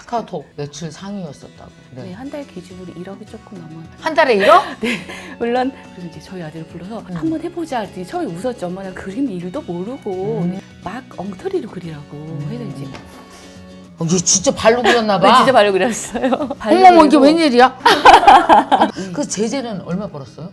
카카오톡 매출 상위였었다고. 네, 네. 한달 기준으로 1억이 조금 넘은. 한 달에 1억? 물론 그래서 이제 저희 아들을 불러서 음. 한번 해보자. 했더니 처음에 웃었죠. 엄마는 그림 일도 모르고 음. 막 엉터리로 그리라고 해서 이제 어, 얘 진짜 발로 그렸나 봐. 네, 진짜 발로 그렸어요. 발로 어머머 이게 그리고 웬일이야? 그 제재는 얼마 벌었어요?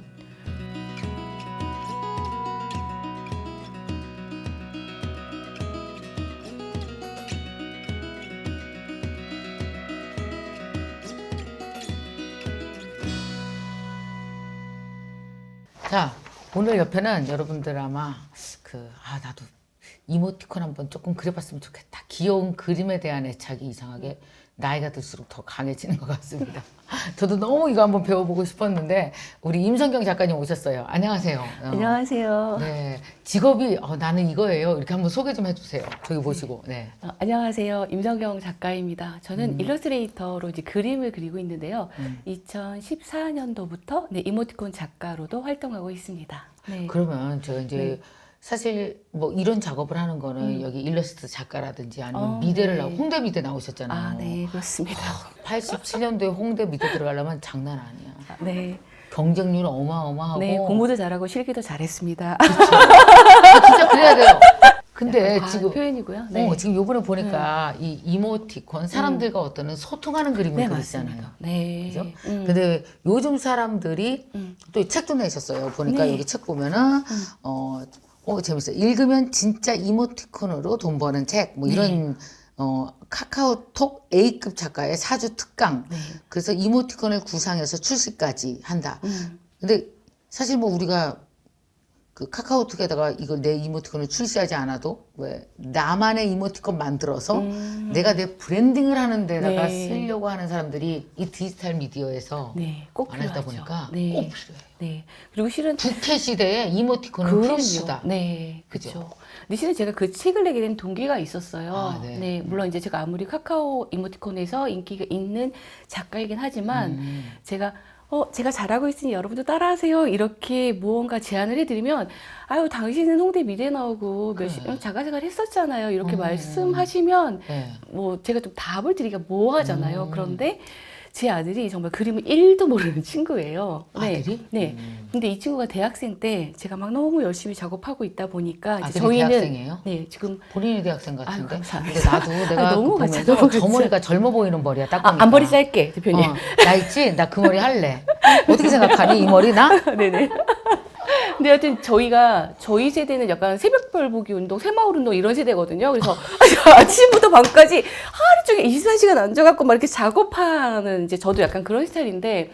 자 오늘 옆에는 여러분들 아마 그 아 나도 이모티콘 한번 조금 그려봤으면 좋겠다. 귀여운 그림에 대한 애착이 이상하게 나이가 들수록 더 강해지는 것 같습니다. 저도 너무 이거 한번 배워보고 싶었는데 우리 임성경 작가님 오셨어요. 안녕하세요. 어, 안녕하세요. 네, 직업이 어, 나는 이거예요. 이렇게 한번 소개 좀 해주세요. 저기 보시고. 네. 어, 안녕하세요. 임성경 작가입니다. 저는 일러스트레이터로 이제 그림을 그리고 있는데요. 음. 2014년도부터 네, 이모티콘 작가로도 활동하고 있습니다. 네. 그러면 제가 이제 네. 사실 뭐 이런 작업을 하는 거는 여기 일러스트 작가라든지 아니면 어, 미대를 네. 나고 홍대 미대 나오셨잖아요. 아, 네, 그렇습니다. 87년도에 홍대 미대 들어가려면 장난 아니야. 아, 네. 경쟁률 어마어마하고. 네, 공부도 잘하고 실기도 잘했습니다. 아, 진짜 그래야 돼요. 근데 지금 표현이고요. 네. 어, 지금 요번에 보니까 이 이모티콘 사람들과 어떤 소통하는 그림을 네, 그리잖아요. 네. 그죠? 음. 근데 요즘 사람들이 음. 또 책도 내셨어요. 보니까 네. 여기 책 보면은 어, 어 재밌어요. 읽으면 진짜 이모티콘으로 돈 버는 책 뭐 이런 어 카카오톡 A급 작가의 사주 특강. 네. 그래서 이모티콘을 구상해서 출시까지 한다. 음. 근데 사실 뭐 우리가 그 카카오톡에다가 이걸 내 이모티콘을 출시하지 않아도 왜 나만의 이모티콘 만들어서 음. 내가 내 브랜딩을 하는 데다가 네. 쓰려고 하는 사람들이 이 디지털 미디어에서 네, 꼭 필요하죠. 보니까 네. 꼭 필요해. 네. 그리고 실은 부캐 시대에 이모티콘은. 필수다. 네? 그렇죠. 근데 실은 제가 그 책을 내게 된 동기가 있었어요. 아, 네. 물론 이제 제가 아무리 카카오 이모티콘에서 인기가 있는 작가이긴 하지만 음. 제가 어, 제가 잘하고 있으니 여러분도 따라하세요. 이렇게 무언가 제안을 해드리면, 아유, 당신은 홍대 미대 나오고 몇 시, 그래. 자가생활 했었잖아요. 이렇게 음. 말씀하시면, 네. 뭐, 제가 좀 답을 드리기가 뭐하잖아요. 음. 그런데 제 아들이 정말 그림을 1도 모르는 친구예요. 아들이? 네. 음. 근데 이 친구가 대학생 때 제가 막 너무 열심히 작업하고 있다 보니까 이제 아들이 저희는 대학생이에요? 네 지금 본인이 대학생 아유, 같은데. 감사합니다. 근데 나도 내가 아, 너무 보면서 너무 저. 머리가 젊어 보이는 머리야. 딱 아, 보니까. 앞머리 짧게 대표님. 어, 나 있지? 나 그 머리 할래. 어떻게 생각하니? 이 머리 나? 네네. 근데 하여튼 저희가 저희 세대는 약간 새벽별 보기 운동, 새마을 운동 이런 세대거든요. 그래서 아침부터 밤까지 하루 종일 24시간 앉아갖고 막 이렇게 작업하는 이제 저도 약간 그런 스타일인데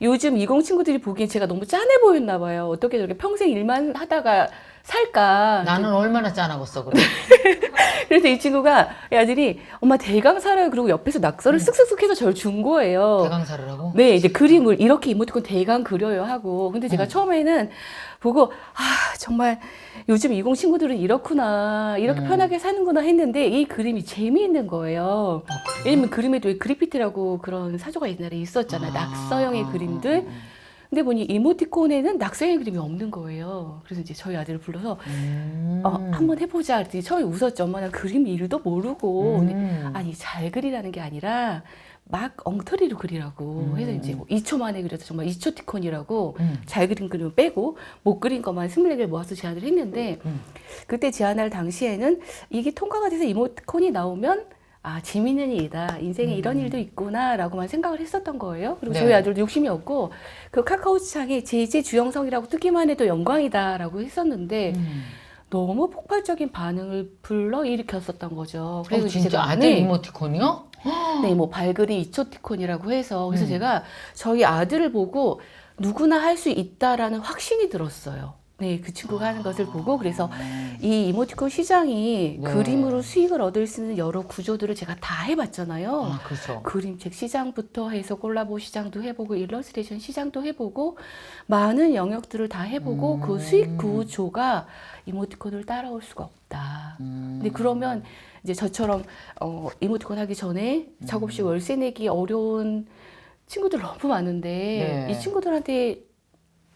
요즘 20 친구들이 보기엔 제가 너무 짠해 보였나 봐요. 어떻게 저렇게 평생 일만 하다가 살까. 나는 얼마나 짠하겠어, 그래. 그래서 이 친구가 이 아들이 엄마 대강 살아요. 그리고 옆에서 낙서를 쓱쓱쓱 해서 저를 준 거예요. 대강사를 하고. 네, 이제 그림을 이렇게 이모티콘 대강 그려요 하고. 근데 제가 음. 처음에는 보고, 아, 정말 요즘 20 친구들은 이렇구나. 이렇게 음. 편하게 사는구나 했는데 이 그림이 재미있는 거예요. 어, 그래요? 왜냐면 그림에도 왜 그리피티라고 그런 사조가 옛날에 있었잖아요. 아, 낙서형의 아, 그림들. 근데 보니 이모티콘에는 낙서형의 그림이 없는 거예요. 그래서 이제 저희 아들을 불러서 음. 어, 한번 해보자. 했더니 처음에 웃었죠. 엄마 는 그림 일도 모르고. 음. 아니 잘 그리라는 게 아니라 막 엉터리로 그리라고 음. 해서 이제 뭐 2초 만에 그려서 정말 2초 티콘이라고 음. 잘 그린 그림을 빼고 못 그린 것만 24개를 모아서 제안을 했는데 음. 그때 제안할 당시에는 이게 통과가 돼서 이모티콘이 나오면 아 재밌는 일이다 인생에 이런 일도 있구나라고만 생각을 했었던 거예요 그리고 음. 네. 저희 아들도 욕심이 없고 그 카카오창에 제제 주영성이라고 뜨기만 해도 영광이다라고 했었는데 음. 너무 폭발적인 반응을 불러 일으켰었던 거죠. 어, 이제 진짜 아들 네, 이모티콘이요? 네, 뭐 발그리 이초티콘이라고 해서 그래서 음. 제가 저희 아들을 보고 누구나 할 수 있다라는 확신이 들었어요. 네, 그 친구가 하는 것을 보고 그래서 음. 이 이모티콘 시장이 네. 그림으로 수익을 얻을 수 있는 여러 구조들을 제가 다 해봤잖아요. 아, 그렇죠. 그림책 시장부터 해서 콜라보 시장도 해보고 일러스트레이션 시장도 해보고 많은 영역들을 다 해보고 음. 그 수익 구조가 이모티콘을 따라올 수가 없다. 음. 근데 그러면 이제 저처럼 어, 이모티콘 하기 전에 음. 작업실 월세 내기 어려운 친구들 너무 많은데 네. 이 친구들한테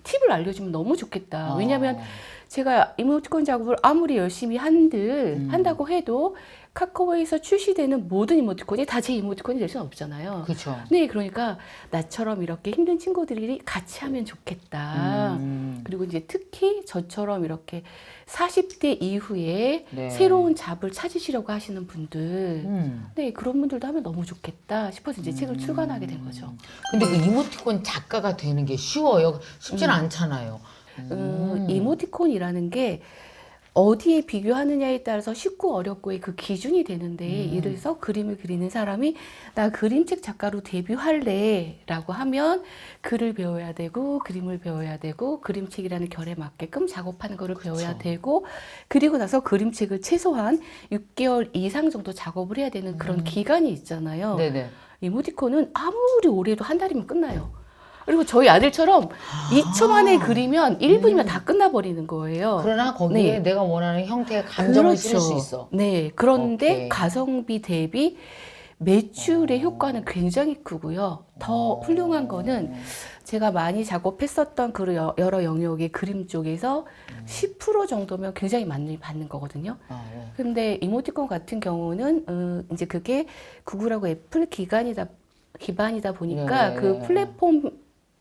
팁을 알려주면 너무 좋겠다. 어. 왜냐하면 제가 이모티콘 작업을 아무리 열심히 한들 음. 한다고 해도 카카오에서 출시되는 모든 이모티콘이 다 제 이모티콘이 될 수는 없잖아요. 그렇죠. 네, 그러니까 나처럼 이렇게 힘든 친구들이 같이 하면 좋겠다. 음. 그리고 이제 특히 저처럼 이렇게 40대 이후에 네. 새로운 잡을 찾으시려고 하시는 분들, 음. 네, 그런 분들도 하면 너무 좋겠다 싶어서 이제 책을 출간하게 된 거죠. 근데 그 이모티콘 작가가 되는 게 쉬워요? 쉽지는 음. 않잖아요. 음, 이모티콘이라는 게 어디에 비교하느냐에 따라서 쉽고 어렵고의 그 기준이 되는데 음. 예를 들어서 그림을 그리는 사람이 나 그림책 작가로 데뷔할래라고 하면 글을 배워야 되고 그림을 배워야 되고 그림책이라는 결에 맞게끔 작업하는 거를 배워야 그쵸. 되고 그리고 나서 그림책을 최소한 6개월 이상 정도 작업을 해야 되는 그런 음. 기간이 있잖아요. 네네. 이모티콘은 아무리 오래도 한 달이면 끝나요. 그리고 저희 아들처럼 2초 만에 그리면 1분이면 음. 다 끝나버리는 거예요. 그러나 거기에 네. 내가 원하는 형태의 감정을 실을 수 있어. 네. 그런데 오케이. 가성비 대비 매출의 어. 효과는 굉장히 크고요. 더 어. 훌륭한 거는 제가 많이 작업했었던 그 여- 여러 영역의 그림 쪽에서 음. 10% 정도면 굉장히 많이 받는 거거든요. 아, 네. 근데 이모티콘 같은 경우는 어, 이제 그게 구글하고 애플 기간이다 기반이다 보니까 네. 그 플랫폼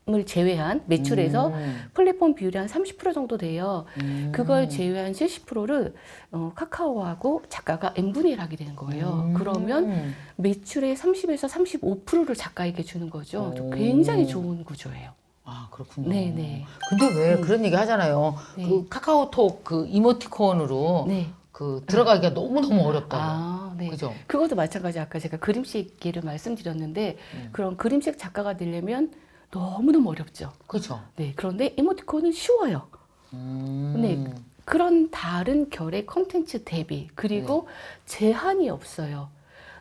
을 제외한 매출에서 음. 플랫폼 비율이 한 30% 정도 돼요. 음. 그걸 제외한 70%를 어, 카카오하고 작가가 n분의 1 하게 되는 거예요. 음. 그러면 매출의 30에서 35%를 작가에게 주는 거죠. 오. 굉장히 좋은 구조예요. 아 그렇군요. 네네. 근데 왜 음. 그런 얘기 하잖아요. 네. 그 카카오톡 그 이모티콘으로 네. 그 들어가기가 너무 너무 어렵다고. 아, 네. 그죠? 그것도 마찬가지 아까 제가 그림책 예를 말씀드렸는데 음. 그런 그림책 작가가 되려면 너무너무 어렵죠. 그렇죠. 네. 그런데 이모티콘은 쉬워요. 음. 네. 그런 다른 결의 컨텐츠 대비 그리고 제한이 없어요.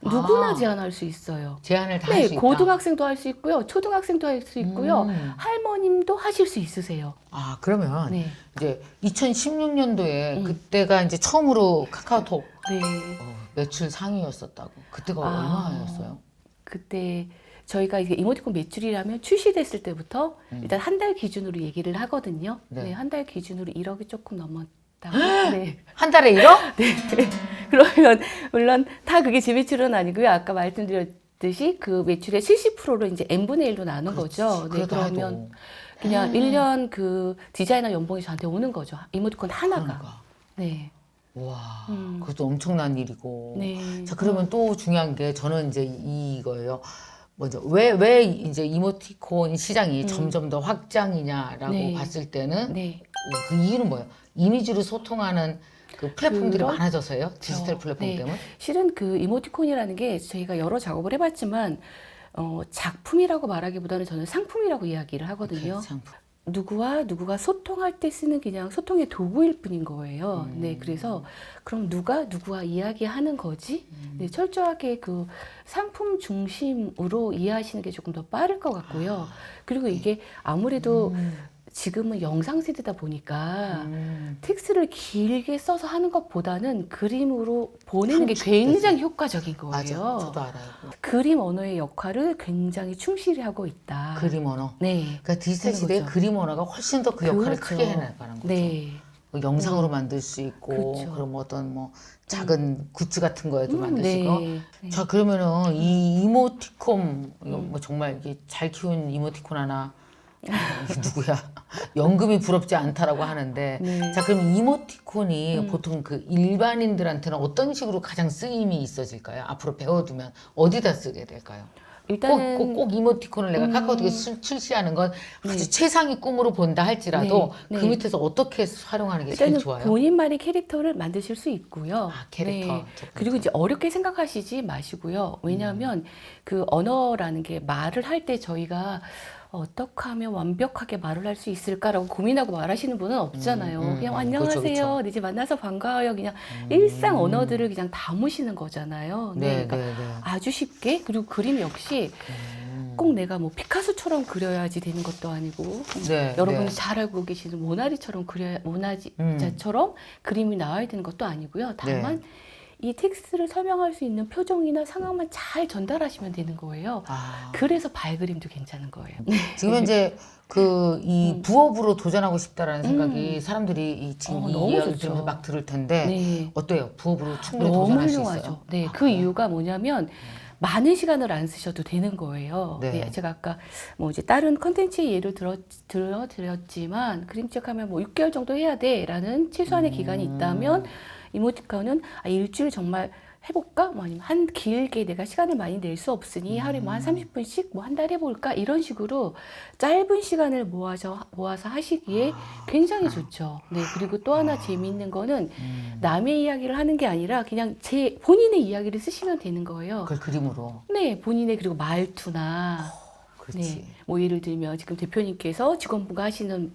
누구나 아. 제한할 수 있어요. 제안을 다할 네, 수 있다. 고등학생도 할 수 있고요. 초등학생도 할 수 있고요. 음. 할머님도 하실 수 있으세요. 아 그러면 네. 이제 2016년도에 음. 그때가 이제 처음으로 카카오톡 네. 어, 매출 상위였었다고. 그때가 아. 얼마였어요? 그때 저희가 이모티콘 매출이라면 출시됐을 때부터 음. 일단 한 달 기준으로 얘기를 하거든요. 네. 네, 한 달 기준으로 1억이 조금 넘었다. 네. 한 달에 1억? 그러면 물론 다 그게 제 매출은 아니고요. 아까 말씀드렸듯이 그 매출의 70%를 이제 n분의 1로 나눈 거죠. 네, 그러면 해도. 그냥 1년 그 디자이너 연봉이 저한테 오는 거죠. 이모티콘 하나가. 그러니까. 네. 와, 음. 그것도 엄청난 일이고. 네. 자, 그러면 또 중요한 게 저는 이제 이거예요. 먼저 왜, 왜 이제 이모티콘 시장이 점점 더 확장이냐라고 음. 네. 봤을 때는 네. 그 이유는 뭐예요? 이미지로 소통하는 그 플랫폼들이 그런- 많아져서요? 디지털 어, 플랫폼 네. 때문에? 실은 그 이모티콘이라는 게 저희가 여러 작업을 해봤지만 어, 작품이라고 말하기보다는 저는 상품이라고 이야기를 하거든요. 그 상품. 누구와 누구가 소통할 때 쓰는 그냥 소통의 도구일 뿐인 거예요. 음. 네, 그래서 그럼 누가 누구와 이야기하는 거지? 음. 네, 철저하게 그 상품 중심으로 이해하시는 게 조금 더 빠를 것 같고요. 그리고 이게 아무래도 음. 지금은 영상 세대다 보니까 음. 텍스트를 길게 써서 하는 것보다는 그림으로 보내는 게. 굉장히 효과적인 거예요. 맞아, 저도 알아요. 그림 언어의 역할을 굉장히 충실히 하고 있다. 그림 언어. 네. 그러니까 디지털 시대에 거죠. 그림 언어가 훨씬 더 그 역할을 그렇죠. 크게 해나가는 거죠. 네. 뭐 영상으로 만들 수 있고 그렇죠. 그럼 어떤 뭐 작은 굿즈 같은 거에도 음, 있고 네. 네. 자 그러면은 이 이모티콘 이거 뭐 정말 이게 잘 키운 이모티콘 하나 누구야 연금이 부럽지 않다라고 하는데 네. 자 그럼 이모티콘이 음. 보통 그 일반인들한테는 어떤 식으로 가장 쓰임이 있어질까요? 앞으로 배워두면 어디다 쓰게 될까요? 일단은 꼭, 꼭, 꼭 이모티콘을 내가 음. 카카오톡에 출- 출시하는 건 아주 네. 최상의 꿈으로 본다 할지라도 네, 그 네. 밑에서 어떻게 활용하는 게 제일 좋아요? 본인만의 캐릭터를 만드실 수 있고요. 아, 캐릭터. 네. 그리고 이제 어렵게 생각하시지 마시고요. 왜냐하면 그 언어라는 게 말을 할 때 저희가 어떻게 하면 완벽하게 말을 할 수 있을까라고 고민하고 말하시는 분은 없잖아요. 음, 음, 그냥 음. 안녕하세요. 그렇죠, 그렇죠. 네, 이제 만나서 반가워요. 그냥 음. 일상 언어들을 그냥 담으시는 거잖아요. 네, 그러니까 네, 네. 아주 쉽게 그리고 그림 역시 음. 꼭 내가 뭐 피카소처럼 그려야지 되는 것도 아니고 네, 여러분이 네. 잘 알고 계시는 모나리처럼 그려 음. 모나리자처럼 그림이 나와야 되는 것도 아니고요. 다만 이 텍스트를 설명할 수 있는 표정이나 상황만 잘 전달하시면 되는 거예요. 아. 그래서 발그림도 괜찮은 거예요. 지금 이제 그 이 부업으로 도전하고 싶다라는 생각이 음. 사람들이 이 지금 어, 이 너무 이야기 좋죠. 들으면서 막 들을 텐데 네. 어때요? 부업으로 충분히 너무 도전할 수 훌륭하죠. 있어요? 네, 아, 그? 이유가 뭐냐면 많은 시간을 안 쓰셔도 되는 거예요. 네. 네, 제가 아까 뭐 이제 다른 컨텐츠 예를 들어 들어 드렸지만 그림책 하면 뭐 6개월 정도 해야 돼라는 최소한의 기간이 음. 있다면 이모티콘은 아, 일주일 정말 해볼까? 뭐 아니면 한 길게 내가 시간을 많이 낼 수 없으니 하루에 뭐한 음. 30분씩 뭐 한 달 해볼까? 이런 식으로 짧은 시간을 모아서 모아서 하시기에 굉장히 좋죠. 네, 그리고 또 하나 재미있는 거는 음. 남의 이야기를 하는 게 아니라 그냥 제 본인의 이야기를 쓰시면 되는 거예요. 그걸 그림으로 네, 본인의 그리고 말투나 그렇지. 네, 뭐 예를 들면 지금 대표님께서 직원분과 하시는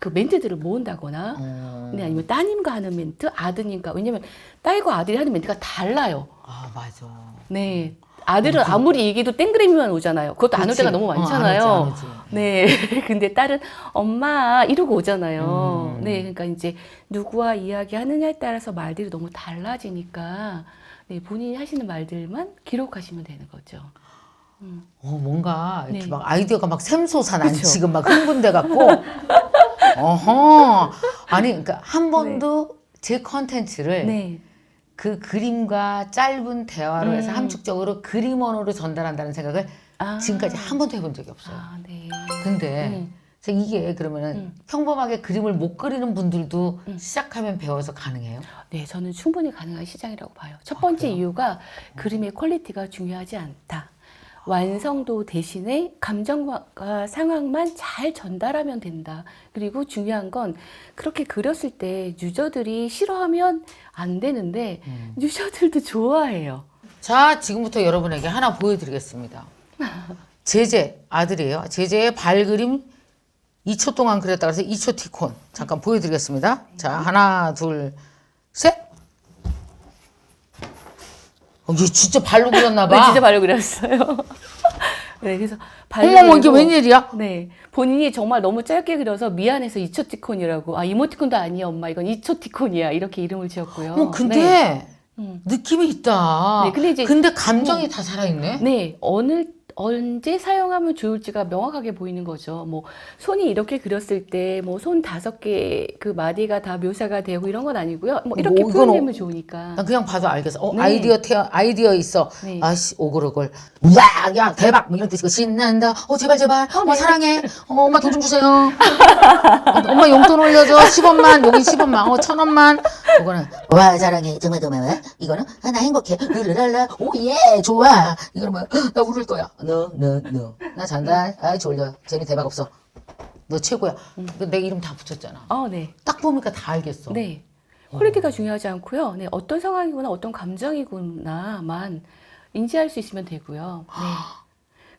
그 멘트들을 모은다거나 어. 네, 아니면 따님과 하는 멘트, 아드님과 왜냐면 딸과 아들이 하는 멘트가 달라요. 아 맞아. 네. 아들은 아무리 얘기해도 땡그레미만 오잖아요. 그것도 안 올. 때가 너무 어, 안 많잖아요. 오지, 안 오지. 네. 근데 딸은 엄마 이러고 오잖아요. 음. 네. 그러니까 이제 누구와 이야기하느냐에 따라서 말들이 너무 달라지니까 네, 본인이 하시는 말들만 기록하시면 되는 거죠. 어 뭔가 이렇게 네. 막 아이디어가 막 샘솟아 난. 지금 막 흥분돼 갖고 어허 아니 그러니까 한 번도 제 컨텐츠를 네. 그 그림과 짧은 대화로 해서 음. 함축적으로 그림 언어로 전달한다는 생각을 아. 지금까지 한 번도 해본 적이 없어요. 아, 네. 근데 음. 이게 그러면은 음. 평범하게 그림을 못 그리는 분들도 음. 시작하면 배워서 가능해요? 네, 저는 충분히 가능한 시장이라고 봐요. 첫 번째 그래요? 이유가 그림의 퀄리티가 중요하지 않다. 완성도 대신에 감정과 상황만 잘 전달하면 된다. 그리고 중요한 건 그렇게 그렸을 때 유저들이 싫어하면 안 되는데 음. 유저들도 좋아해요. 자, 지금부터 여러분에게 하나 보여드리겠습니다. 제제 아들이에요. 제제의 발그림 2초 동안 그렸다 그래서 2초 티콘 잠깐 보여드리겠습니다. 자, 하나, 둘, 셋. 어, 얘 진짜 발로 그렸나 봐. 네, 진짜 발로 그렸어요. 네, 그래서 발로 어머머 이게 그리고 웬일이야? 네. 본인이 정말 너무 짧게 그려서 미안해서 이초티콘이라고. 아, 이모티콘도 아니야, 엄마. 이건 이초티콘이야. 이렇게 이름을 지었고요. 어, 근데 네. 음. 느낌이 있다. 네, 근데 이제- 감정이 다 살아있네. 네. 어느 언제 사용하면 좋을지가 명확하게 보이는 거죠. 뭐 손이 이렇게 그렸을 때 뭐 손 다섯 개 그 마디가 다 묘사가 되고 이런 건 아니고요. 뭐 이렇게 뭐 이건 표현되면 좋으니까. 난 그냥 봐도 알겠어. 어, 네. 아이디어 태어, 아이디어 있어. 네. 아씨, 오글오글. 야, 야, 대박. 뭐 이런 뜻이고, 신난다. 어, 제발, 제발. 어, 네. 사랑해. 어, 엄마 돈 좀 주세요. 어, 엄마 용돈 올려줘. 10원만. 여기 10원만. 어, 천 원만. 이거는, 와, 사랑해. 정말 고마워. 이거는, 아, 나 행복해. 르르랄라. 오, 예, 좋아. 이거는 뭐야? 나 울을 거야. 너, 너, 너. 나 잔다. 아, 졸려. 쟤는 대박 없어. 너 최고야. 근데 내 이름 다 붙였잖아. 어, 네. 딱 보니까 다 알겠어. 네. 퀄리티가 중요하지 않고요. 네, 어떤 상황이구나, 어떤 감정이구나만 인지할 수 있으면 되고요. 네.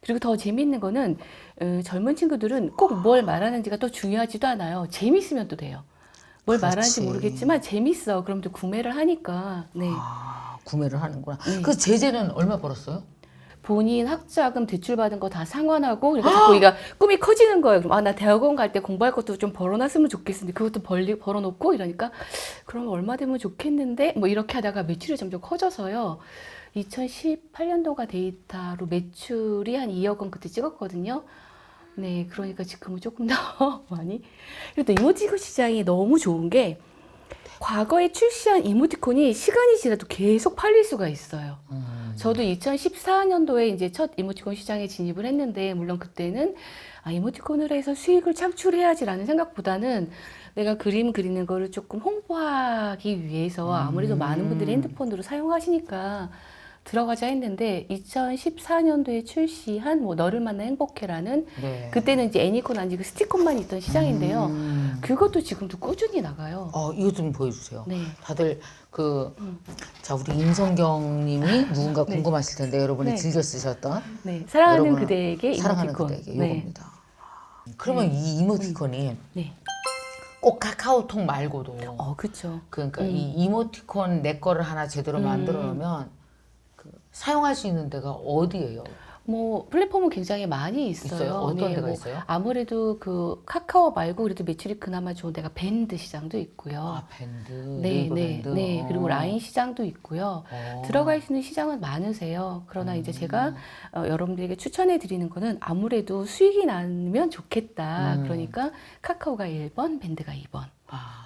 그리고 더 재미있는 거는 어, 젊은 친구들은 꼭 뭘 말하는지가 또 중요하지도 않아요. 재밌으면 또 돼요. 뭘 말하는지 그렇지. 모르겠지만 재밌어. 그럼 또 구매를 하니까. 네. 아, 구매를 하는구나. 네. 그 제재는 얼마 벌었어요? 본인 학자금 대출받은 거 다 상환하고 그러니까 자꾸 우리가 꿈이 커지는 거예요. 그럼 아 나 대학원 갈 때 공부할 것도 좀 벌어놨으면 좋겠는데 그것도 벌리 벌어놓고 이러니까 그럼 얼마 되면 좋겠는데 뭐 이렇게 하다가 매출이 점점 커져서요. 2018년도가 데이터로 매출이 한 2억 원 그때 찍었거든요. 네, 그러니까 지금은 조금 더 많이. 그리고 또 이모티콘 시장이 너무 좋은 게 과거에 출시한 이모티콘이 시간이 지나도 계속 팔릴 수가 있어요. 음. 저도 2014년도에 이제 첫 이모티콘 시장에 진입을 했는데 물론 그때는 아, 이모티콘을 해서 수익을 창출해야지라는 생각보다는 내가 그림 그리는 거를 조금 홍보하기 위해서 아무래도 음. 많은 분들이 핸드폰으로 사용하시니까 들어가자 했는데 2014년도에 출시한 뭐 너를 만나 행복해라는 네. 그때는 이제 애니콘 아니고 스티콘만 있던 시장인데요. 음. 그것도 지금도 꾸준히 나가요. 어, 이거 좀 보여주세요. 네. 다들 그, 음. 자, 우리 임성경 님이 누군가 네. 궁금하실 텐데 여러분이 네. 즐겨 쓰셨던 네. 사랑하는 여러분은 그대에게 사랑하는 이모티콘. 그대에게 네. 이겁니다. 그러면 이 이모티콘이 네. 꼭 카카오톡 말고도 어, 그렇죠. 그러니까 음. 이 이모티콘 내 거를 하나 제대로 음. 만들어 놓으면 그 사용할 수 있는 데가 어디예요? 뭐 플랫폼은 굉장히 많이 있어요. 있어요? 어떤 네, 데가 뭐 있어요? 아무래도 그 카카오 말고 그래도 매출이 그나마 좋은 데가 밴드 시장도 있고요. 아 밴드, 네, 네이버 네, 밴드. 네. 어. 그리고 라인 시장도 있고요. 어. 들어갈 수 있는 시장은 많으세요. 그러나 이제 제가 음. 어, 여러분들에게 추천해 드리는 거는 아무래도 수익이 나면 좋겠다. 음. 그러니까 카카오가 1번, 밴드가 2번. 아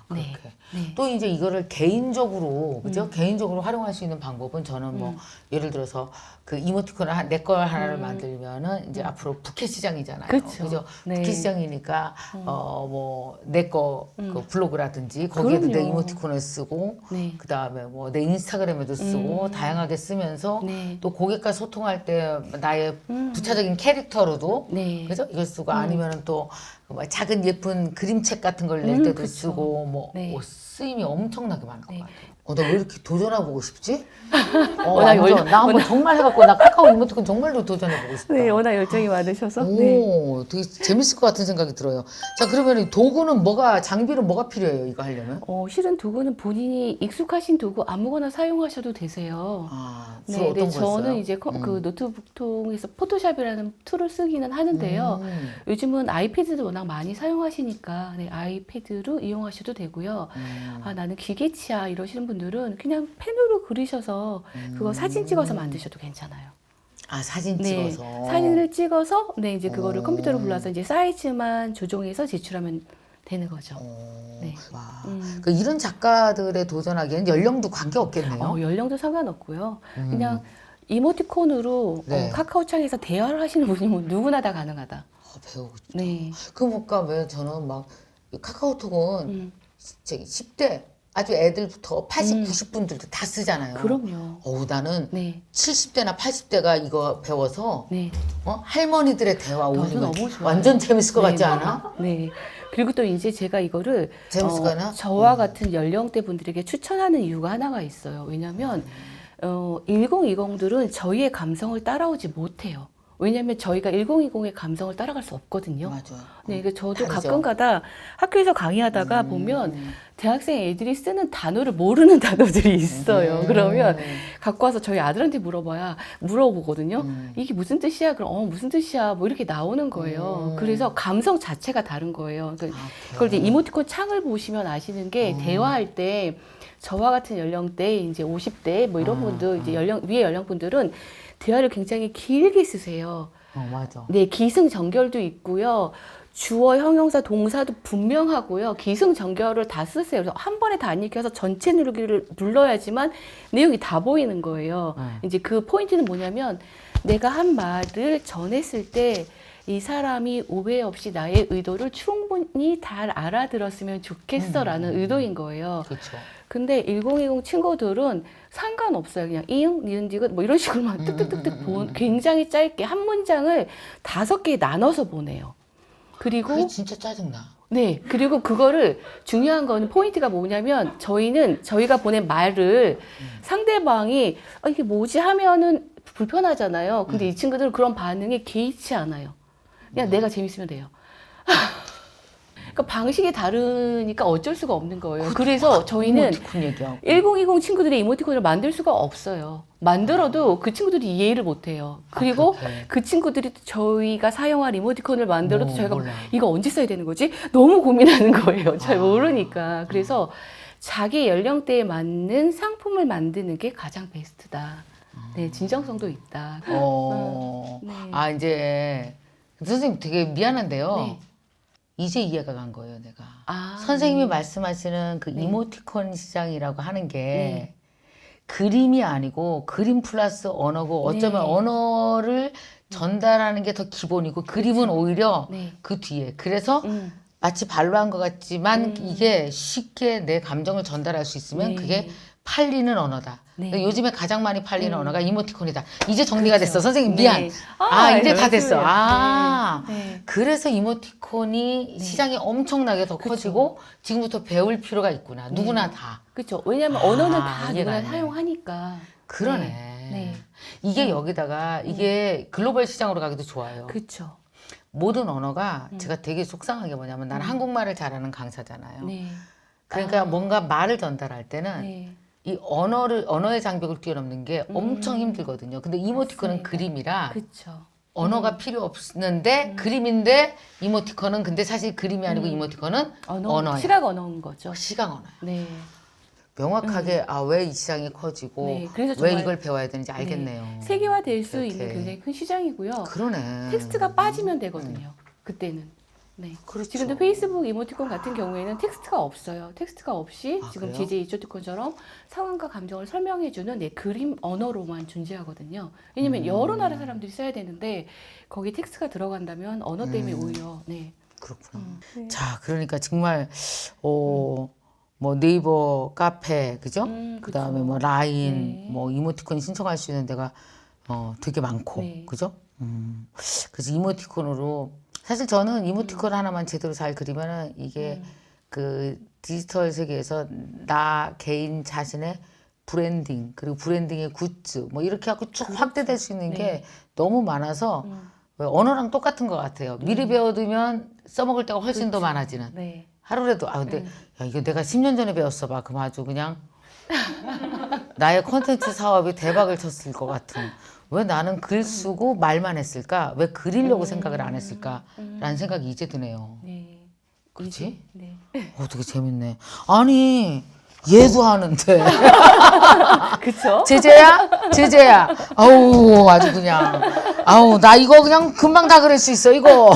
네. 또 이제 이거를 개인적으로 그죠? 음. 개인적으로 활용할 수 있는 방법은 저는 뭐 음. 예를 들어서 그 이모티콘을 내 걸 하나를 음. 만들면은 이제 앞으로 부캐 시장이잖아요. 그쵸. 그죠? 네. 부캐 시장이니까 음. 어뭐 내거그 음. 블로그라든지 거기에도 내 그럼요. 이모티콘을 쓰고 네. 그 다음에 뭐 내 인스타그램에도 쓰고 음. 다양하게 쓰면서 네. 또 고객과 소통할 때 나의 음. 부차적인 캐릭터로도 네. 그죠? 이걸 쓰고 음. 아니면은 또 뭐 작은 예쁜 그림책 같은 걸낼 음, 때도 그쵸. 쓰고 뭐 네. 어, 쓰임이 엄청나게 많을 것 네. 같아요. 어, 나 왜 이렇게 도전해보고 싶지? 어, 워낙 완전. 열- 나 한번 정말 해갖고 나 카카오 이모티콘 정말로 도전해보고 싶다. 네, 워낙 열정이 많으셔서. 네. 오, 되게 재밌을 것 같은 생각이 들어요. 자, 그러면 이 도구는 뭐가, 장비는 뭐가 필요해요, 이거 하려면? 어, 실은 도구는 본인이 익숙하신 도구 아무거나 사용하셔도 되세요. 아, 주로 네, 어떤 네, 거 저는 써요? 이제 컴- 음. 그 노트북 통해서 포토샵이라는 툴을 쓰기는 하는데요. 음, 요즘은 아이패드도 워낙 많이 사용하시니까 네, 아이패드로 이용하셔도 되고요. 음, 아 나는 기계치야 이러시는 분들 은 그냥 펜으로 그리셔서 그거 사진 찍어서 만드셔도 괜찮아요. 아, 사진 네, 찍어서. 사진을 찍어서 네 이제 그거를 어. 컴퓨터로 불러서 이제 사이즈만 조정해서 제출하면 되는 거죠. 어, 네. 와. 음. 그 이런 작가들에 도전하기에는 연령도 관계 없겠네요. 어, 연령도 상관없고요. 음. 그냥 이모티콘으로 네. 어, 카카오창에서 대화를 하시는 분이면 누구나 다 가능하다. 어, 배우고 싶다. 네. 그 뭔가 왜 저는 막이 카카오톡은 음, 저기 10대 아주 애들부터 80, 음. 90분들도 다 쓰잖아요. 그럼요. 어우 나는 네. 70대나 80대가 이거 배워서 네. 어? 할머니들의 대화 올리면 너무 좋아요. 완전 재밌을 것 네, 같지 네. 않아? 네. 그리고 또 이제 제가 이거를 재밌을 어, 거나? 저와 음. 같은 연령대 분들에게 추천하는 이유가 하나가 있어요. 왜냐하면 어, 1020들은 저희의 감성을 따라오지 못해요. 왜냐하면 저희가 1020의 감성을 따라갈 수 없거든요. 맞아요. 네, 그 저도 다르죠. 가끔가다 학교에서 강의하다가 음. 보면 대학생 애들이 쓰는 단어를 모르는 단어들이 있어요. 음. 그러면 갖고 와서 저희 아들한테 물어봐야 물어보거든요. 음. 이게 무슨 뜻이야? 그럼 어 무슨 뜻이야? 뭐 이렇게 나오는 거예요. 음. 그래서 감성 자체가 다른 거예요. 그- 아, 그걸 이제 이모티콘 창을 보시면 아시는 게 음. 대화할 때 저와 같은 연령대 이제 50대 뭐 이런 아, 분들 이제 아. 연령 위의 연령분들은 대화를 굉장히 길게 쓰세요. 어 맞아. 네, 기승전결도 있고요. 주어, 형용사, 동사도 분명하고요. 기승전결을 다 쓰세요. 그래서 한 번에 다안 읽혀서 전체 누르기를 눌러야지만 내용이 다 보이는 거예요. 음. 이제 그 포인트는 뭐냐면 내가 한 말을 전했을 때 이 사람이 오해 없이 나의 의도를 충분히 잘 알아들었으면 좋겠어라는 음. 의도인 거예요. 그렇죠. 근데 1020 친구들은 상관없어요. 그냥 이응, 니은, 디귿 뭐 이런 식으로만 음, 뜩뜩뜩뜩 음, 음, 본 음. 굉장히 짧게 한 문장을 다섯 개에 나눠서 보내요. 그리고 그게 진짜 짜증나. 네 그리고 그거를 중요한 거는 포인트가 뭐냐면 저희는 저희가 보낸 말을 음. 상대방이 아, 이게 뭐지 하면은 불편하잖아요. 근데 음. 이 친구들은 그런 반응이 개의치 않아요. 그냥 내가 재밌으면 돼요. 그러니까 방식이 다르니까 어쩔 수가 없는 거예요. 그래서 저희는 이모티콘 얘기하고. 1020 친구들이 이모티콘을 만들 수가 없어요. 만들어도 그 친구들이 이해를 못 해요. 그리고 아, 그렇게. 그 친구들이 또 저희가 사용할 이모티콘을 만들어도 뭐, 저희가 몰라. 이거 언제 써야 되는 거지? 너무 고민하는 거예요. 잘 아. 모르니까. 그래서 자기 연령대에 맞는 상품을 만드는 게 가장 베스트다. 네, 진정성도 있다. 어. 네. 아 이제 선생님 되게 미안한데요. 네. 이제 이해가 간 거예요, 내가. 아, 선생님이 네. 말씀하시는 그 네. 이모티콘 시장이라고 하는 게 네. 그림이 아니고 그림 플러스 언어고 어쩌면 네. 언어를 전달하는 게 더 기본이고 그림은 오히려 네. 그 뒤에 그래서 음. 마치 발로 한 것 같지만 음. 이게 쉽게 내 감정을 전달할 수 있으면 네. 그게 팔리는 언어다. 네. 그러니까 요즘에 가장 많이 팔리는 음. 언어가 이모티콘이다. 이제 정리가 그렇죠. 됐어. 선생님 미안. 네. 아, 이제 다. 됐어. 아. 네. 네. 그래서 이모티콘이 시장이 엄청나게 더 그쵸. 커지고 지금부터 배울 필요가 있구나. 누구나 다. 그렇죠. 왜냐하면 아, 언어는 다 이해가 누구나 안 돼. 사용하니까. 그러네. 네. 이게 음. 여기다가 이게 글로벌 시장으로 가기도 좋아요. 그렇죠. 모든 언어가 음. 제가 되게 속상한 게 뭐냐면 나는 한국말을 잘하는 강사잖아요. 네. 그러니까 아. 뭔가 말을 전달할 때는 네. 이 언어를 언어의 장벽을 뛰어넘는 게 엄청 힘들거든요. 근데 이모티콘은 맞습니다. 그림이라 그렇죠. 언어가 필요 없는데 그림인데 이모티콘은 근데 사실 그림이 아니고 이모티콘은 언어, 언어야. 시각 언어인 거죠. 시각 언어야. 네. 명확하게 아 왜 이 시장이 커지고 네, 그래서 왜 정말- 이걸 배워야 되는지 알겠네요. 세계화될 수 이렇게. 있는 굉장히 큰 시장이고요. 그러네. 텍스트가 빠지면 되거든요. 그때는. 네. 그렇죠. 지금도 페이스북 이모티콘 같은 경우에는 텍스트가 없어요. 텍스트가 없이 아, 지금 그래요? 제제 이모티콘처럼 상황과 감정을 설명해주는 네, 그림 언어로만 존재하거든요. 왜냐면 음. 여러 나라 사람들이 써야 되는데 거기 텍스트가 들어간다면 언어 때문에 음. 오히려 네. 그렇구나. 네. 자, 그러니까 정말 어, 뭐 네이버 카페 그죠? 음, 그다음에. 뭐 라인 네. 뭐 이모티콘 신청할 수 있는 데가 어, 되게 많고 네. 그죠? 음. 그래서 이모티콘으로 사실 저는 음. 이모티콘 하나만 제대로 잘 그리면은 이게 그 디지털 세계에서 나 개인 자신의 브랜딩 그리고 브랜딩의 굿즈 뭐 이렇게 하고 쭉 확대될 수 있는 게 그렇죠. 네. 너무 많아서 음. 왜 언어랑 똑같은 것 같아요. 미리 배워두면 써먹을 때가 훨씬 더 많아지는. 네. 하루라도 아 근데 야 이거 내가 10년 전에 배웠어 봐 그럼 아주 그냥 나의 콘텐츠 사업이 대박을 쳤을 것 같은 왜 나는 글 쓰고 말만 했을까? 왜 그리려고 생각을 안 했을까라는 생각이 이제 드네요. 네. 그렇지? 네. 어 되게 재밌네. 아니 얘도 하는데. 그쵸? 제재야? 제재야. 아우 아주 그냥. 아우 나 이거 그냥 금방 다 그릴 수 있어 이거.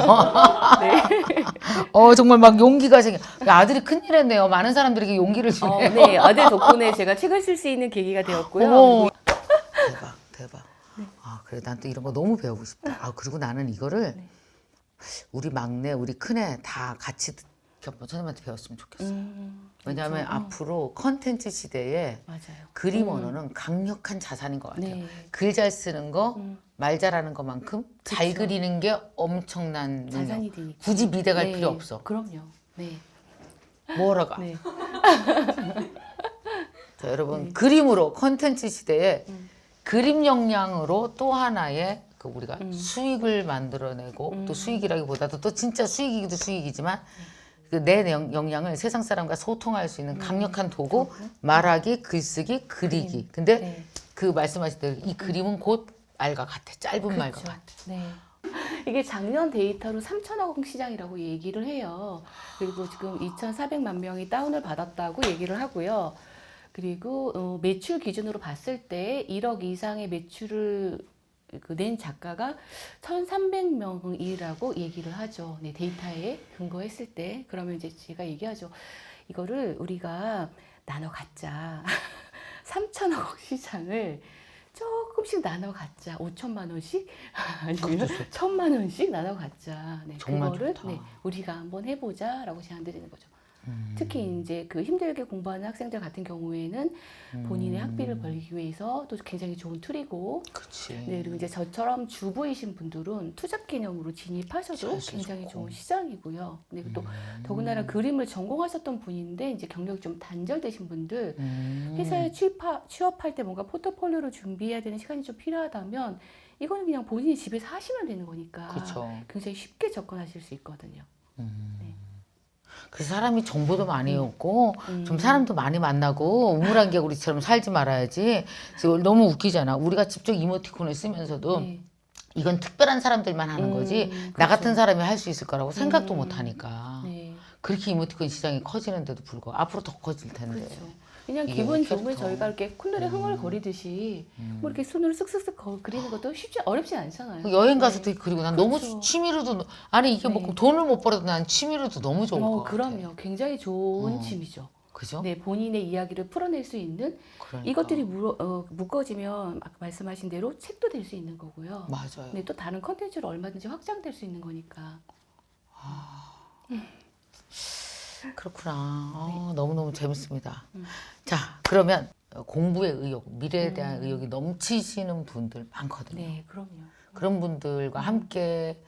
어 정말 막 용기가 생겨. 야, 아들이 큰일 했네요. 많은 사람들에게 용기를 주네 어, 네. 아들 덕분에 제가 책을 쓸 수 있는 계기가 되었고요. 어머. 대박, 대박. 아, 그래, 난 또 이런 거 너무 배우고 싶다. 아, 그리고 나는 이거를 우리 막내, 우리 큰애 다 같이 한번 선생님한테 배웠으면 좋겠어. 음, 왜냐하면 앞으로 컨텐츠 시대에 맞아요. 그림 언어는 강력한 자산인 것 같아요. 네. 글잘 쓰는 거, 음. 말 잘하는 것만큼 잘 그리는 게 엄청난. 자산이 되니까. 굳이 미대 갈 네, 필요 없어. 그럼요. 네. 뭐하러 가? 네. 자, 여러분 그림으로 컨텐츠 시대에 음. 그림 역량으로 또 하나의 그 우리가 음. 수익을 만들어내고 또 수익이라기보다도 또 진짜 수익이기도 수익이지만 그 내 역량을 세상 사람과 소통할 수 음. 있는 강력한 도구 말하기, 글쓰기, 그리기. 근데 네. 그 말씀하신 대로 이 그림은 곧 말과 같아. 짧은 말과 그렇죠. 같아. 네. 이게 작년 데이터로 3천억 원 시장이라고 얘기를 해요. 그리고 지금 2,400만 명이 다운을 받았다고 얘기를 하고요. 그리고 어, 매출 기준으로 봤을 때 1억 이상의 매출을 그낸 작가가 1,300명이라고 얘기를 하죠. 네, 데이터에 근거했을 때 그러면 이제 제가 얘기하죠. 이거를 우리가 나눠 갖자. 3천억 시장을 조금씩 나눠 갖자. 5천만 원씩 아니면 천만 원씩 나눠 갖자. 네, 그거를. 네, 우리가 한번 해보자라고 제안 드리는 거죠. 음. 특히 이제 그 힘들게 공부하는 학생들 같은 경우에는 본인의 음. 학비를 벌기 위해서 또 굉장히 좋은 툴이고 그렇지. 네, 그리고 이제 저처럼 주부이신 분들은 투잡 개념으로 진입하셔도. 굉장히 좋은 시장이고요. 근데 또 음. 더군다나 그림을 전공하셨던 분인데 이제 경력이 좀 단절되신 분들 음. 회사에 취업하, 취업할 때 뭔가 포트폴리오를 준비해야 되는 시간이 좀 필요하다면 이거는 그냥 본인이 집에서 하시면 되는 거니까 그렇죠. 굉장히 쉽게 접근하실 수 있거든요. 그래 서 사람이 정보도 많이 얻고 음. 좀 사람도 많이 만나고 우물안 개구리처럼 살지 말아야지. 그래서 너무 웃기잖아. 우리가 직접 이모티콘을 쓰면서도 네. 이건 특별한 사람들만 하는 음, 거지 그렇죠. 나 같은 사람이 할 수 있을 거라고 생각도 음. 못 하니까 네. 그렇게 이모티콘 시장이 커지는데도 불구하고 앞으로 더 커질 텐데. 그렇죠. 그냥 이게 기분 캐릭터. 좋으면 저희가 이렇게 콧노래 흥얼거리듯이 뭐 이렇게 손으로 쓱쓱쓱 거- 그리는 것도 쉽지 어렵지 않잖아요. 여행 가서도 그리고 난 너무 그렇죠. 취미로도 아니 이게 뭐 네. 돈을 못 벌어도 난 취미로도 너무 것 어, 같아. 그럼요. 굉장히 좋은 어. 취미죠. 그죠? 네, 본인의 이야기를 풀어낼 수 있는 그러니까. 이것들이 물어, 어, 묶어지면 아까 말씀하신 대로 책도 될 수 있는 거고요. 맞아요. 네, 또 다른 컨텐츠로 얼마든지 확장될 수 있는 거니까. 그렇구나. 어, 너무너무 재밌습니다. 음. 자, 그러면 공부의 의욕, 미래에 대한 의욕이 넘치시는 분들 많거든요. 네, 그럼요. 그런 분들과 함께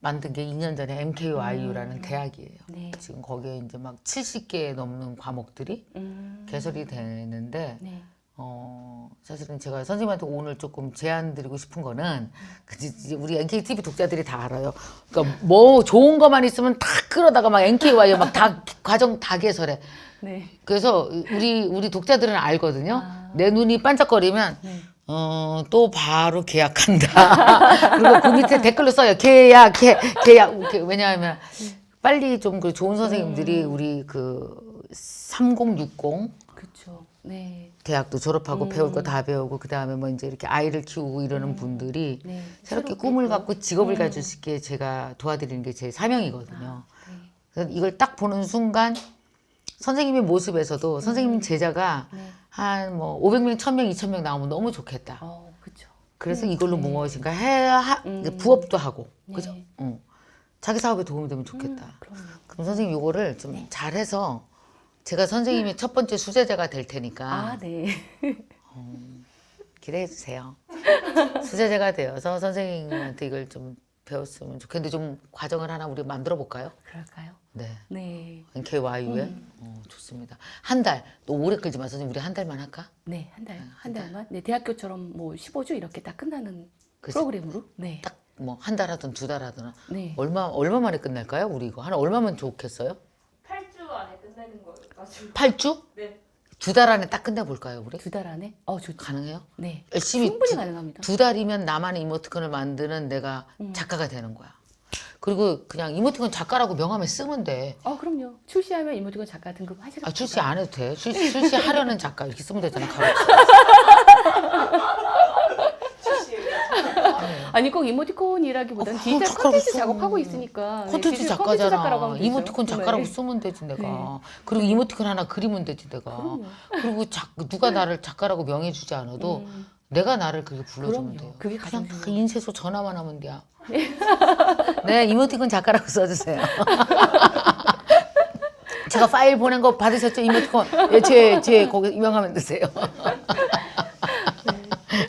만든 게 2년 전에 MKYU라는 대학이에요. 네. 지금 거기에 이제 막 70개 넘는 과목들이 음, 개설이 되는데 네. 어, 사실은 제가 선생님한테 오늘 조금 제안 드리고 싶은 거는 그 이제 우리 NKTV 독자들이 다 알아요. 그러니까 뭐 좋은 것만 있으면 다 끌어다가 막 NK 와요. 막 다 과정 다 개설해. 네. 그래서 우리 우리 독자들은 알거든요. 아. 내 눈이 반짝거리면 네. 어, 또 바로 계약한다. 그리고 그 밑에 댓글로 써요. 계약, 계, 계약. 왜냐하면 빨리 좀 그 좋은 선생님들이 음. 우리 그 3060 그렇죠. 네. 대학도 졸업하고 음. 배울 거 다 배우고 그 다음에 뭐 이제 이렇게 아이를 키우고 이러는 분들이 네. 새롭게 꿈을 또. 갖고 직업을 음. 가질 수 있게 제가 도와드리는 게 제 사명이거든요. 네. 그래서 이걸 딱 보는 순간 선생님의 모습에서도 선생님 제자가 네. 한뭐 500명, 1000명, 2000명 나오면 너무 좋겠다. 어, 그렇죠. 그래서 이걸로 네. 무엇인가 해 하, 음. 부업도 하고 그죠? 네. 응. 자기 사업에 도움이 되면 좋겠다. 음. 그럼 선생님 이거를 좀 네. 잘해서 제가 선생님의 첫 번째 수제자가 될 테니까 아, 네. 기대해 주세요. 수제자가 되어서 선생님한테 이걸 좀 배웠으면 좋겠는데 좀 과정을 하나 우리 만들어 볼까요? 그럴까요? 네. 네. NKYU에 음. 어, 좋습니다. 한 달, 또 오래 끌지 마. 선생님 우리 한 달만 할까? 네, 한 달, 한한 달. 달만. 네, 대학교처럼 뭐 15주 이렇게 딱 끝나는 그치? 프로그램으로. 네. 딱 뭐 한 달 하든 두 달 하든 네. 얼마 얼마 만에 끝날까요? 우리 이거 하나 얼마면 좋겠어요? 8주 안에 끝내는 거가지고 8주? 네. 두 달 안에 딱 끝내볼까요, 우리? 두 달 안에? 어, 좋죠. 가능해요? 네. 열심히 충분히 두, 가능합니다. 두 달이면 나만의 이모티콘을 만드는 내가 음. 작가가 되는 거야. 그리고 그냥 이모티콘 작가라고 명함에 쓰면 돼. 어, 그럼요. 출시하면 이모티콘 작가 등급 하실 아, 출시 안 해도 돼. 출, 출시하려는 작가 이렇게 쓰면 되잖아. 가로. 아니 꼭 이모티콘이라기보다는 어, 디지털 작가라고 콘텐츠 써. 작업하고 있으니까 네, 콘텐츠 디지털 콘텐츠 작가라고. 하면 되죠. 이모티콘 작가라고 네. 쓰면 되지 내가. 네. 그리고 이모티콘 하나 그리면 되지 내가. 그럼요. 그리고 작, 누가 나를 작가라고 명예주지 않아도 음, 내가 나를 그렇게 불러주면 그럼요. 돼요. 그게 그냥 가장 다 중요해요. 인쇄소 전화만 하면 돼요. 네, 이모티콘 작가라고 써주세요. 제가 파일 보낸 거 받으셨죠? 이모티콘. 예, 제, 제 거기 명함에 드세요.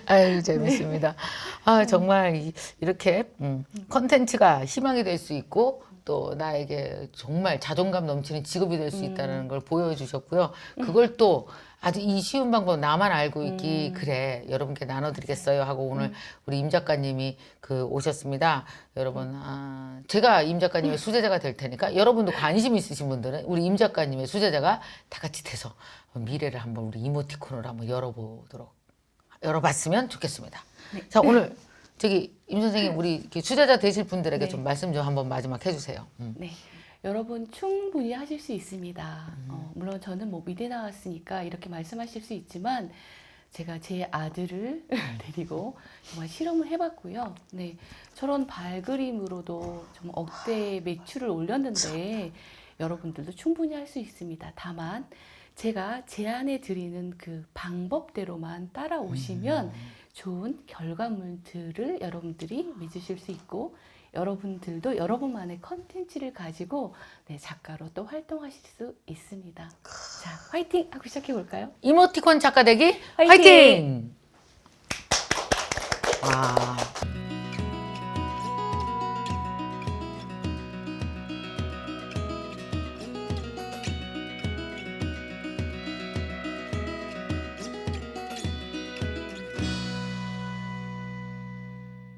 아유, 재밌습니다. 아, 정말 이- 이렇게 음, 컨텐츠가 희망이 될 수 있고 또 나에게 정말 자존감 넘치는 직업이 될 수 있다는 걸 보여주셨고요. 그걸 또 아주 이 쉬운 방법 나만 알고 있기 그래. 여러분께 나눠드리겠어요 하고 오늘 우리 임 작가님이 그 오셨습니다. 여러분 아, 제가 임 작가님의 수제자가 될 테니까 여러분도 관심 있으신 분들은 우리 임 작가님의 수제자가 다 같이 돼서 미래를 한번 우리 이모티콘으로 한번 열어보도록 열어봤으면 좋겠습니다. 자 오늘 저기 임 선생님 우리 수제자 되실 분들에게 네. 좀 말씀 좀 한번 마지막 해주세요. 음. 네. 여러분 충분히 하실 수 있습니다. 어, 물론 저는 뭐 미대 나왔으니까 이렇게 말씀하실 수 있지만 제가 제 아들을 데리고 정말 실험을 해봤고요. 네, 저런 발그림으로도 정말 억대 매출을 올렸는데 여러분들도 충분히 할 수 있습니다. 다만 제가 제안해 드리는 그 방법대로만 따라오시면 좋은 결과물들을 여러분들이 맺으실 수 있고 여러분들도 여러분만의 컨텐츠를 가지고 네, 작가로 또 활동하실 수 있습니다. 자, 화이팅 하고 시작해 볼까요? 이모티콘 작가 되기 화이팅! 화이팅! 와